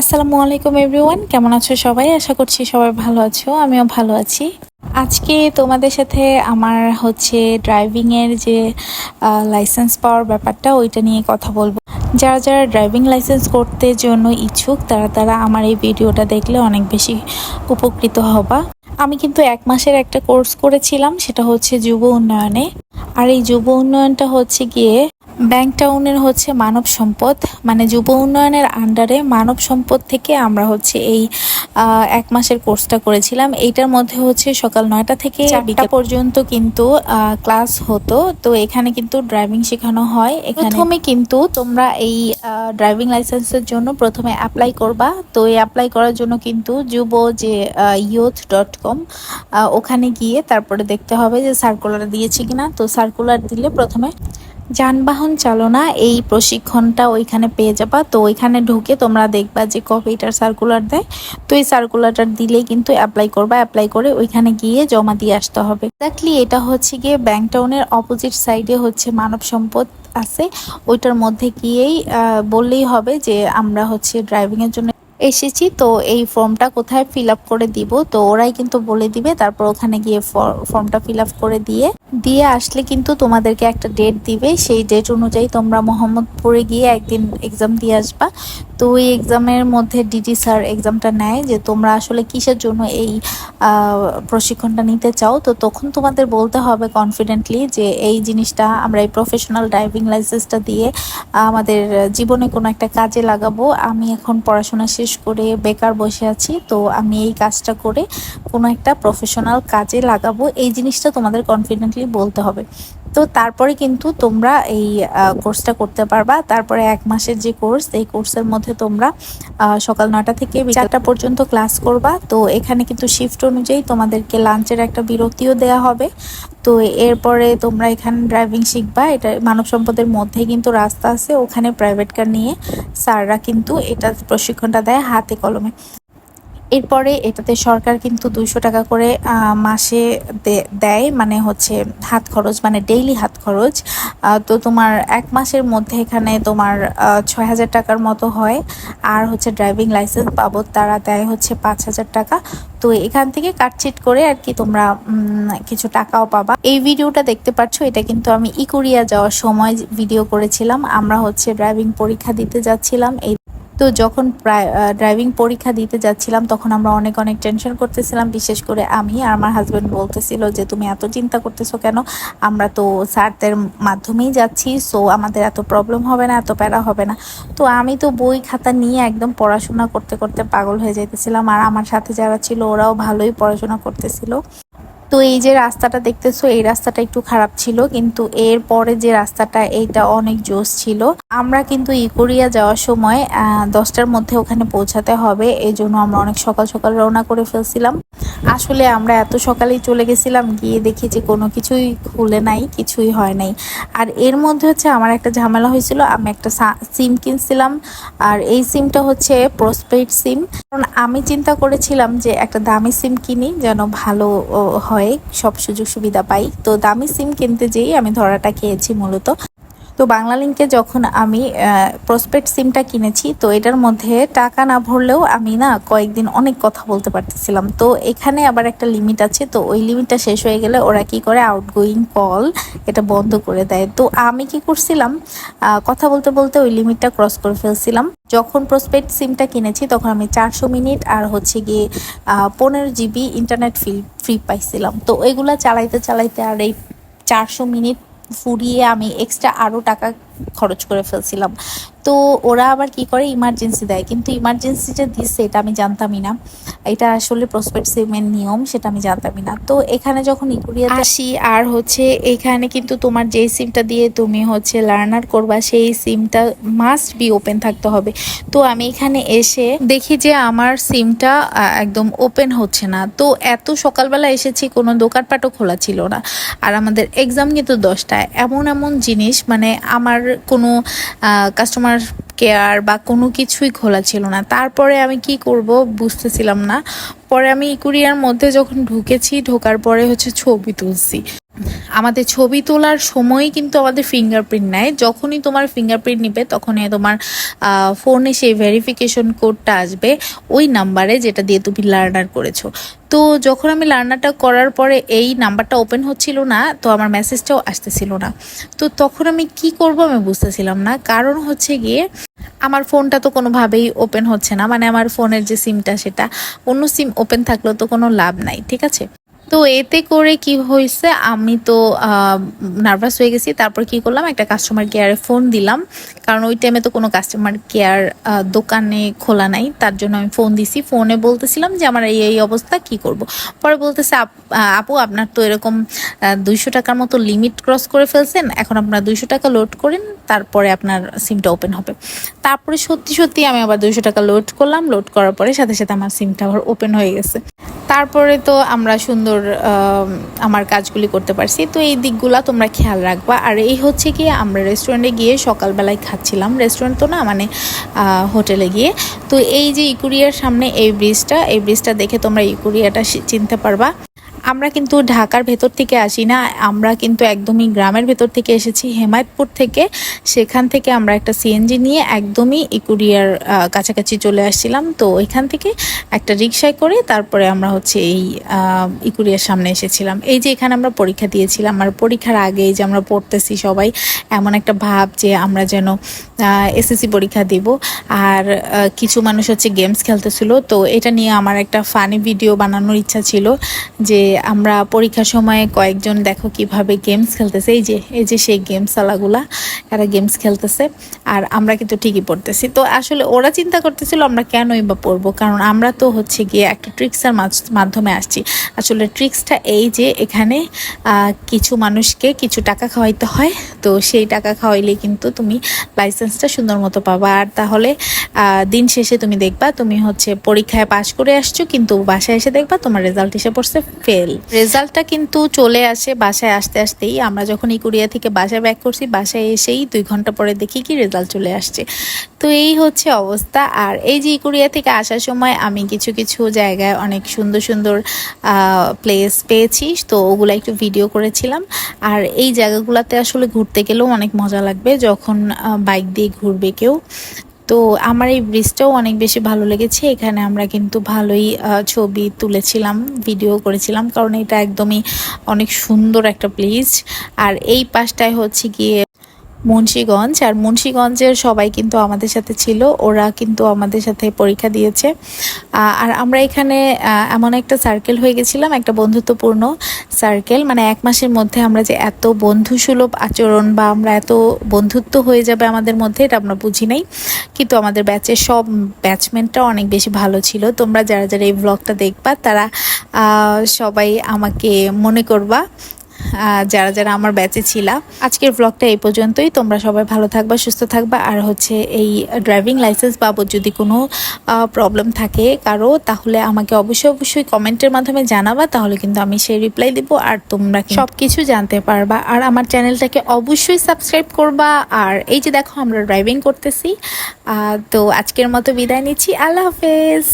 আসসালামু আলাইকুম এভরিওয়ান, কেমন আছো সবাই? আশা করছি সবাই ভালো আছো, আমিও ভালো আছি। আজকে তোমাদের সাথে আমার হচ্ছে ড্রাইভিংয়ের যে লাইসেন্স পাওয়ার ব্যাপারটা, ওইটা নিয়ে কথা বলব। যারা যারা ড্রাইভিং লাইসেন্স করতে জন্য ইচ্ছুক, তারা তারা আমার এই ভিডিওটা দেখলে অনেক বেশি উপকৃত হবা। আমি কিন্তু এক মাসের একটা কোর্স করেছিলাম, সেটা হচ্ছে যুব উন্নয়নে। আর এই যুব উন্নয়নটা হচ্ছে গিয়ে ব্যাংক টাউনের হচ্ছে মানব সম্পদ মানে যুব উন্নয়নের আন্ডারে মানব সম্পদ থেকে আমরা হচ্ছে এই এক মাসের কোর্সটা করেছিলাম। এইটার মধ্যে হচ্ছে সকাল নয়টা থেকে বিকাল পর্যন্ত কিন্তু ক্লাস হতো। তো এখানে কিন্তু ড্রাইভিং শেখানো হয়। প্রথমে কিন্তু তোমরা এই ড্রাইভিং লাইসেন্সের জন্য প্রথমে অ্যাপ্লাই করবা। তো এই অ্যাপ্লাই করার জন্য কিন্তু যুব যে ইউথ ডট কম ওখানে গিয়ে তারপরে দেখতে হবে যে সার্কুলার দিয়েছে কিনা। তো সার্কুলার দিলে প্রথমে যানবাহন চালনা, এই প্রশিক্ষণটা ওইখানে পেয়ে যাবা। তো ওইখানে ঢুকে তোমরা দেখবা যে কবে এটার সার্কুলার দেয়। তো এই সার্কুলারটা দিলেই কিন্তু অ্যাপ্লাই করবা। অ্যাপ্লাই করে ওইখানে গিয়ে জমা দিয়ে আসতে হবে। এক্স্যাক্টলি এটা হচ্ছে গিয়ে ব্যাংক টাউনের অপোজিট সাইডে হচ্ছে মানব সম্পদ আছে। ওইটার মধ্যে গিয়েই বললেই হবে যে আমরা হচ্ছে ড্রাইভিংয়ের জন্য এসেছি, তো এই ফর্মটা কোথায় ফিল আপ করে দিব? তো ওরাই কিন্তু বলে দিবে, তারপর ওখানে গিয়ে ফর্মটা ফিল আপ করে দিয়ে দিয়ে আসলে কিন্তু তোমাদেরকে একটা ডেট দিবে। সেই ডেট অনুযায়ী তোমরা মোহাম্মদপুরে গিয়ে একদিন এক্সাম দিয়ে আসবা। তো ওই এক্সামের মধ্যে ডিডি স্যার এক্সামটা নেয় যে তোমরা আসলে কিসের জন্য এই প্রশিক্ষণটা নিতে চাও। তো তখন তোমাদের বলতে হবে কনফিডেন্টলি যে এই জিনিসটা আমরা এই প্রফেশনাল ড্রাইভিং লাইসেন্সটা দিয়ে আমাদের জীবনে কোনো একটা কাজে লাগাবো। আমি এখন পড়াশোনা শেষ করে বেকার বসে আছি, তো আমি এই কাজটা করে কোনো একটা প্রফেশনাল কাজে লাগাবো। এই জিনিসটা তোমাদের কনফিডেন্টলি বলতে হবে। তো তারপরে কিন্তু তোমরা এই কোর্সটা করতে পারবা। তারপরে এক মাসের যে কোর্স এই কোর্সের মধ্যে তোমরা সকাল নটা থেকে চারটা পর্যন্ত ক্লাস করবা। তো এখানে কিন্তু শিফট অনুযায়ী তোমাদেরকে লাঞ্চের একটা বিরতিও দেয়া হবে। তো এরপরে তোমরা এখানে ড্রাইভিং শিখবা। এটা মানব সম্পদের মধ্যে কিন্তু রাস্তা আছে। ওখানে প্রাইভেট কার নিয়ে স্যাররা কিন্তু এটা প্রশিক্ষণটা দেয় হাতে কলমে। এরপরে এটাতে সরকার কিন্তু দুইশো টাকা করে মাসে দেয় মানে হচ্ছে হাত খরচ মানে ডেইলি হাত খরচ। তো তোমার এক মাসের মধ্যে এখানে তোমার ছয় হাজার টাকার মতো হয়। আর হচ্ছে ড্রাইভিং লাইসেন্স বাবদ তারা দেয় হচ্ছে পাঁচ হাজার টাকা। তো এখান থেকে কাটচিট করে আর কি তোমরা কিছু টাকাও পাবা। এই ভিডিওটা দেখতে পাচ্ছ, এটা কিন্তু আমি ইকুরিয়া যাওয়ার সময় ভিডিও করেছিলাম। আমরা হচ্ছে ড্রাইভিং পরীক্ষা দিতে যাচ্ছিলাম। এই তো যখন ড্রাইভিং পরীক্ষা দিতে যাচ্ছিলাম, তখন আমরা অনেক অনেক টেনশন করতেছিলাম। বিশেষ করে আমি আর আমার হাজব্যান্ড বলতেছিল যে, তুমি এত চিন্তা করতেছো কেন? আমরা তো স্যারদের মাধ্যমেই যাচ্ছি সো আমাদের এত প্রবলেম হবে না, এত প্যারা হবে না। তো আমি তো বই খাতা নিয়ে একদম পড়াশোনা করতে করতে পাগল হয়ে যাইতেছিলাম। আর আমার সাথে যারা ছিল, ওরাও ভালোই পড়াশোনা করতেছিল। তো এই যে রাস্তাটা দেখতেছো এই রাস্তাটা একটু খারাপ ছিল কিন্তু এর পরে যে রাস্তাটা এইটা অনেক জোস ছিল। আমরা কিন্তু ইকোরিয়া যাওয়ার সময় দশটার মধ্যে ওখানে পৌঁছাতে হবে এই জন্য আমরা অনেক সকাল সকাল রওনা করে ফেলছিলাম। আসলে আমরা এত সকালেই চলে গেছিলাম গিয়ে দেখি যে কোনো কিছুই খুলে নাই কিছুই হয় নাই। আর এর মধ্যে হচ্ছে আমার একটা ঝামেলা হয়েছিল আমি একটা সিম কিনছিলাম আর এই সিমটা হচ্ছে প্রসপেড সিম। কারণ আমি চিন্তা করেছিলাম যে একটা দামি সিম কিনি যেন ভালো ও, হয় সব সুযোগ সুবিধা পাই। তো দামি সিম কিনতে যেই আমি ধরাটা খেয়েছি মূলত। তো বাংলা লিঙ্কে যখন আমি প্রসপেক্ট সিমটা কিনেছি, তো এটার মধ্যে টাকা না ভরলেও আমি না কয়েকদিন অনেক কথা বলতে পারতেছিলাম। তো এখানে আবার একটা লিমিট আছে, তো ওই লিমিটটা শেষ হয়ে গেলে ওরা কি করে? আউটগোয়িং কল এটা বন্ধ করে দেয়। তো আমি কি করছিলাম? কথা বলতে বলতে ওই লিমিটটা ক্রস করে ফেলছিলাম। যখন প্রসপেক্ট সিমটা কিনেছি, তখন আমি চারশো মিনিট আর হচ্ছে গিয়ে পনেরো জিবি ইন্টারনেট ফ্রি ফ্রি পাইছিলাম। তো এগুলা চালাইতে চালাইতে আর এই চারশো মিনিট ফুরিয়ে আমি এক্সট্রা আরও টাকা খরচ করে ফেলছিলাম। তো ওরা আবার কি করে ইমার্জেন্সি দেয়। কিন্তু ইমার্জেন্সি যে দিচ্ছে এটা আমি জানতামই না। এটা আসলে প্রসপেক্ট সিমের নিয়ম, সেটা আমি জানতামই না। তো এখানে যখন ইকুরিয়াতে আসি, আর হচ্ছে এখানে কিন্তু তোমার যেই সিমটা দিয়ে তুমি হচ্ছে লার্নার করবা, সেই সিমটা মাস্ট বি ওপেন থাকতে হবে। তো আমি এখানে এসে দেখি যে আমার সিমটা একদম ওপেন হচ্ছে না। তো এত সকালবেলা এসেছি, কোনো দোকানপাটও খোলা ছিল না। আর আমাদের এক্সাম কিন্তু দশটায়। এমন এমন জিনিস মানে আমার কোনো কাস্টমার কেয়ার বা কোনো কিছুই খোলা ছিল না। তারপরে আমি কি করব বুঝতেছিলাম না। পরে আমি ইকুরিয়ার মধ্যে যখন ঢুকেছি, ঢোকার পরে হচ্ছে ছবি তুলছি। আমাদের ছবি তোলার সময় কিন্তু আমাদের ফিঙ্গারপ্রিন্ট নেয়। যখনই তোমার ফিঙ্গারপ্রিন্ট নিবে, তখনই তোমার ফোনে সেই ভেরিফিকেশন কোডটা আসবে ওই নাম্বারে যেটা দিয়ে তুমি লার্নার করেছ। তো যখন আমি লার্নারটা করার পরে এই নাম্বারটা ওপেন হচ্ছিল না, তো আমার মেসেজটাও আসতেছিল না। তো তখন আমি কি করব আমি বুঝতেছিলাম না। কারণ হচ্ছে গিয়ে, আমার ফোনটা তো কোনোভাবেই ওপেন হচ্ছে না। মানে আমার ফোনের যে সিমটা সেটা, অন্য সিম ওপেন থাকলেও তো কোনো লাভ নাই, ঠিক আছে? তো এতে করে কি হয়েছে, আমি তো নার্ভাস হয়ে গেছি। তারপর কি করলাম, একটা কাস্টমার কেয়ারে ফোন দিলাম। কারণ ওই টাইমে তো কোনো কাস্টমার কেয়ার দোকানে খোলা নাই, তার জন্য আমি ফোন দিছি। ফোনে বলতেছিলাম যে, আমার এই এই অবস্থা, কি করব? পরে বলতেছে, আপু আপনার তো এরকম দুইশো টাকার মতো লিমিট ক্রস করে ফেলছেন, এখন আপনার দুইশো টাকা লোড করেন, তারপরে আপনার সিমটা ওপেন হবে। তারপরে সত্যি সত্যি আমি আবার দুইশো টাকা লোড করলাম লোড করার পরে সাথে সাথে আমার সিমটা আবার ওপেন হয়ে গেছে। তারপরে তো আমরা সুন্দর আমার কাজগুলি করতে পারছি। তো এই দিকগুলো তোমরা খেয়াল রাখবা। আর এই হচ্ছে কি, আমরা রেস্টুরেন্টে গিয়ে সকালবেলায় খাচ্ছিলাম রেস্টুরেন্ট তো না মানে হোটেলে গিয়ে। তো এই যে ইকুরিয়ার সামনে এই ব্রিজটা এই ব্রিজটা দেখে তোমরা ইকুরিয়াটা চিনতে পারবা। আমরা কিন্তু ঢাকার ভেতর থেকে আসি না, আমরা কিন্তু একদমই গ্রামের ভেতর থেকে এসেছি, হেমায়তপুর থেকে। সেখান থেকে আমরা একটা সিএনজি নিয়ে একদমই ইকুরিয়ার কাছাকাছি চলে আসছিলাম। তো এখান থেকে একটা রিক্সায় করে তারপরে আমরা হচ্ছে এই ইকুরিয়ার সামনে এসেছিলাম। এই যে এখানে আমরা পরীক্ষা দিয়েছিলাম, আর পরীক্ষার আগে যে আমরা পড়তেছি সবাই, এমন একটা ভাব যে আমরা যেন এসএসসি পরীক্ষা দিব। আর কিছু মানুষ হচ্ছে গেমস খেলতেছিল। তো এটা নিয়ে আমার একটা ফানি ভিডিও বানানোর ইচ্ছা ছিল যে আমরা পরীক্ষার সময় কয়েকজন দেখো কীভাবে গেমস খেলতেছে। এই যে এই যে সেই গেমস আলাগুলা এরা গেমস খেলতেছে। আর আমরা কিন্তু ঠিকই পড়তেছি। তো আসলে ওরা চিন্তা করতেছিল আমরা কেনই বা পড়ব? কারণ আমরা তো হচ্ছে গিয়ে একটা ট্রিক্সের মাধ্যমে আসছি। আসলে ট্রিক্সটা এই যে এখানে কিছু মানুষকে কিছু টাকা খাওয়াইতে হয়। তো সেই টাকা খাওয়াইলে কিন্তু তুমি লাইসেন্সটা সুন্দর মতো পাবা। আর তাহলে দিন শেষে তুমি দেখবা তুমি হচ্ছে পরীক্ষায় পাশ করে আসছো, কিন্তু বাসায় এসে দেখবা তোমার রেজাল্ট এসে পড়ছে ফেল রেজাল্টটা কিন্তু চলে আসে বাসায় আসতে আসতেই। আমরা যখন এই থেকে বাসায় ব্যাক করছি, বাসায় এসেই দুই ঘণ্টা পরে দেখি কি রেজাল্ট চলে আসছে। তো এই হচ্ছে অবস্থা। আর এই যে ইকুরিয়া থেকে আসার সময় আমি কিছু কিছু জায়গায় অনেক সুন্দর সুন্দর প্লেস পেয়েছি। তো ওগুলো একটু ভিডিও করেছিলাম। আর এই জায়গাগুলোতে আসলে ঘুরতে গেলেও অনেক মজা লাগবে যখন বাইক দিয়ে ঘুরবে কেউ। তো আমার এই ব্রিজটাও অনেক বেশি ভালো লেগেছে। এখানে আমরা কিন্তু ভালোই ছবি তুলেছিলাম, ভিডিও করেছিলাম, কারণ এটা একদমই অনেক সুন্দর একটা প্লেস আর এই পাশটায় হচ্ছে গিয়ে মুন্সীগঞ্জ, আর মুন্সীগঞ্জের সবাই কিন্তু আমাদের সাথে ছিল, ওরা কিন্তু আমাদের সাথে পরীক্ষা দিয়েছে। আর আমরা এখানে এমন একটা সার্কেল হয়ে গেছিলাম, একটা বন্ধুত্বপূর্ণ সার্কেল মানে এক মাসের মধ্যে আমরা যে এত বন্ধুসুলভ আচরণ বা আমরা এত বন্ধুত্ব হয়ে যাবে আমাদের মধ্যে, এটা আমরা বুঝি নাই। কিন্তু আমাদের ব্যাচের সব ব্যাচমেন্টটা অনেক বেশি ভালো ছিল। তোমরা যারা যারা এই ব্লগটা দেখবা, তারা সবাই আমাকে মনে করবা যারা যারা আমার ব্যাচে ছিলা, আজকের ব্লগটা এই পর্যন্তই। তোমরা সবাই ভালো থাকবা, সুস্থ থাকবা। আর হচ্ছে এই ড্রাইভিং লাইসেন্স বাবদ যদি কোনো প্রবলেম থাকে কারও, তাহলে আমাকে অবশ্যই অবশ্যই কমেন্টের মাধ্যমে জানাবা। তাহলে কিন্তু আমি সেই রিপ্লাই দিব। আর তোমরা সব কিছু জানতে পারবা। আর আমার চ্যানেলটাকে অবশ্যই সাবস্ক্রাইব করবা। আর এই যে দেখো আমরা ড্রাইভিং করতেছি। তো আজকের মতো বিদায় নিচ্ছি। আল্লাহ হাফেজ।